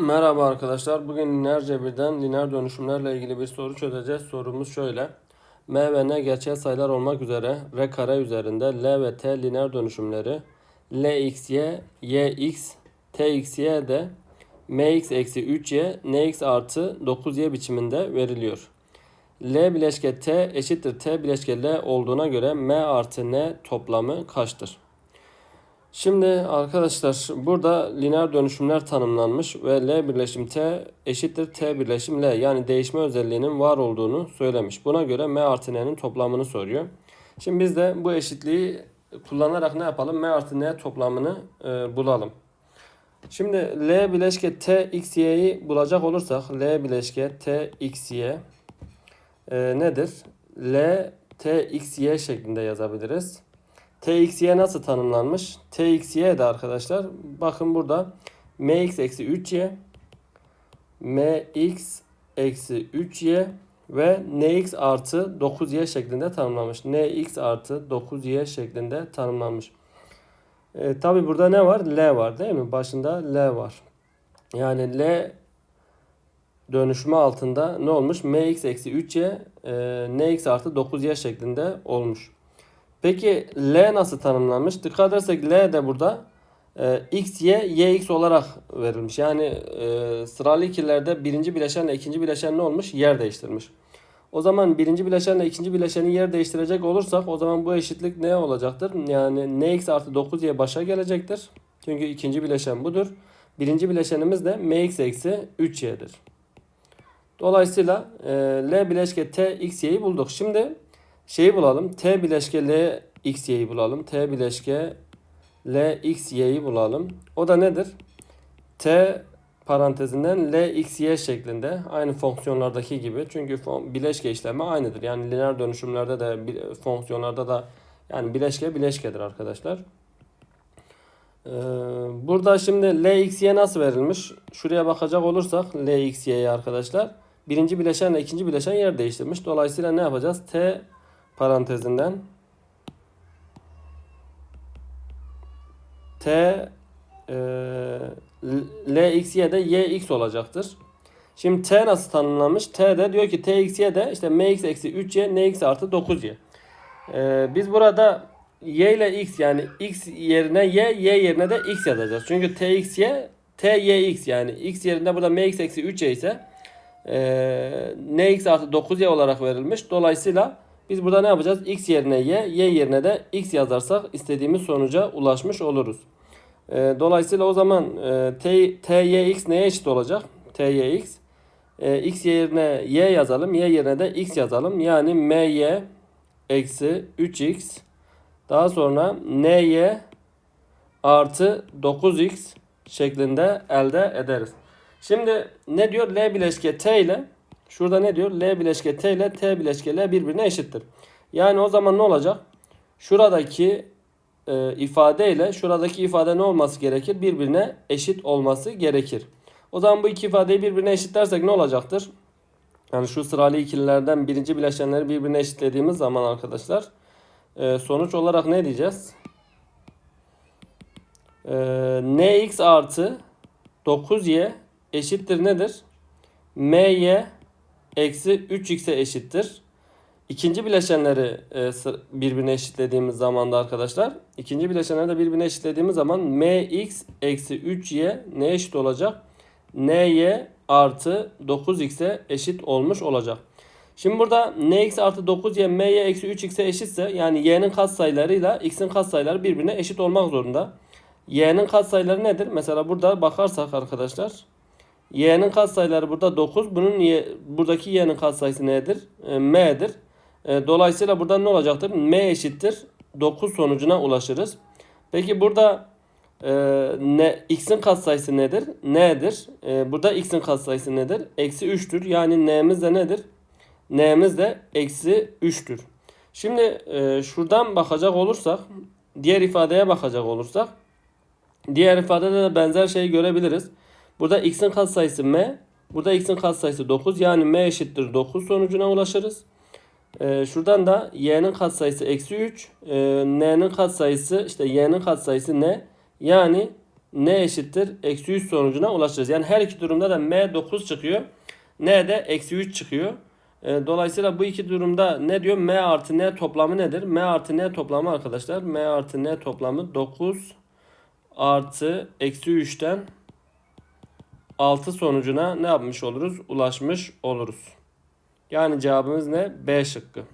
Merhaba arkadaşlar. Bugün lineer cebirden lineer dönüşümlerle ilgili bir soru çözeceğiz. Sorumuz şöyle. M ve N gerçel sayılar olmak üzere R kare üzerinde L ve T lineer dönüşümleri LXY, YX, TXY de MX eksi 3Y, NX artı 9Y biçiminde veriliyor. L bileşke T eşittir T bileşke L olduğuna göre M artı N toplamı kaçtır? Şimdi arkadaşlar burada lineer dönüşümler tanımlanmış ve L birleşim T eşittir T birleşim L yani değişme özelliğinin var olduğunu söylemiş. Buna göre M artı N'nin toplamını soruyor. Şimdi biz de bu eşitliği kullanarak ne yapalım? M artı N toplamını e, bulalım. Şimdi L bileşke T x y'yi bulacak olursak L bileşke T x y e, nedir? L T x y şeklinde yazabiliriz. TXY nasıl tanımlanmış? TXY de arkadaşlar bakın burada MX eksi 3Y MX eksi 3Y ve NX artı 9Y şeklinde tanımlanmış. NX artı 9Y şeklinde tanımlanmış. E, Tabi burada ne var? L var değil mi? Başında L var. Yani L dönüşümü altında ne olmuş? MX eksi 3Y e, NX artı 9Y şeklinde olmuş. Peki L nasıl tanımlanmış? Dikkat edersek L de burada e, x, y, y, x olarak verilmiş. Yani e, sıralı ikilerde birinci bileşenle ikinci bileşen ne olmuş? Yer değiştirmiş. O zaman birinci bileşenle ikinci bileşeni yer değiştirecek olursak o zaman bu eşitlik ne olacaktır? Yani nx artı 9y başa gelecektir. Çünkü ikinci bileşen budur. Birinci bileşenimiz de mx eksi 3y'dir. Dolayısıyla e, L bileşke t x y'yi bulduk. Şimdi şeyi bulalım. T bileşke L x y'yi bulalım. T bileşke L x y'yi bulalım. O da nedir? T parantezinden L x y şeklinde aynı fonksiyonlardaki gibi. Çünkü bileşke işlemi aynıdır. Yani lineer dönüşümlerde de fonksiyonlarda da yani bileşke bileşkedir arkadaşlar. Ee, burada şimdi L x y nasıl verilmiş? Şuraya bakacak olursak L x y'ye arkadaşlar birinci bileşenle ikinci bileşen yer değiştirmiş. Dolayısıyla ne yapacağız? T parantezinden T e, L x y de y x olacaktır. Şimdi T nasıl tanımlanmış? T de diyor ki T x y de işte m x eksi 3y n x artı 9y. E, biz burada y ile x yani x yerine y, y yerine de x yazacağız. Çünkü t x y t y x yani x yerinde burada m x eksi 3y ise e, n x artı 9y olarak verilmiş. Dolayısıyla biz burada ne yapacağız? X yerine Y, Y yerine de X yazarsak istediğimiz sonuca ulaşmış oluruz. E, dolayısıyla o zaman e, T, T, Y, X neye eşit olacak? T, Y, X. E, X yerine Y yazalım. Y yerine de X yazalım. Yani M, Y eksi 3X. Daha sonra N, Y artı 9X şeklinde elde ederiz. Şimdi ne diyor? L bileşke T ile Şurada ne diyor? L bileşke T ile T bileşke L birbirine eşittir. Yani o zaman ne olacak? Şuradaki e, ifade ile şuradaki ifade ne olması gerekir? Birbirine eşit olması gerekir. O zaman bu iki ifadeyi birbirine eşitlersek ne olacaktır? Yani şu sıralı ikililerden birinci bileşenleri birbirine eşitlediğimiz zaman arkadaşlar e, sonuç olarak ne diyeceğiz? E, nx artı 9y eşittir nedir? my eksi 3x'e eşittir. İkinci bileşenleri e, birbirine eşitlediğimiz zaman da arkadaşlar ikinci bileşenleri de birbirine eşitlediğimiz zaman mx eksi 3y ne eşit olacak? ny artı 9x'e eşit olmuş olacak. Şimdi burada nx artı 9y my eksi 3x'e eşitse yani y'nin katsayılarıyla x'in katsayıları birbirine eşit olmak zorunda. y'nin katsayıları nedir? Mesela burada bakarsak arkadaşlar Y'nin katsayıları burada 9. Bunun y, buradaki y'nin katsayısı nedir? E, m'dir. E, dolayısıyla burada ne olacaktır? M eşittir 9 sonucuna ulaşırız. Peki burada e, ne x'in katsayısı nedir? N'dir. E, burada x'in katsayısı nedir? Eksi 3'tür. Yani n'miz de nedir? N'miz de eksi 3'tür. Şimdi e, şuradan bakacak olursak diğer ifadeye bakacak olursak diğer ifadede de benzer şeyi görebiliriz. Burada x'in katsayısı m. Burada x'in katsayısı 9. Yani m eşittir 9 sonucuna ulaşırız. Ee, şuradan da y'nin katsayısı eksi 3. Ee, n'nin katsayısı işte y'nin katsayısı ne? Yani n eşittir eksi 3 sonucuna ulaşacağız. Yani her iki durumda da m 9 çıkıyor. n de eksi 3 çıkıyor. E, Dolayısıyla bu iki durumda ne diyor? M artı N toplamı nedir? M artı N toplamı arkadaşlar. M artı N toplamı 9 artı eksi 3'ten 6 sonucuna ne yapmış oluruz? Ulaşmış oluruz. Yani cevabımız ne? B şıkkı.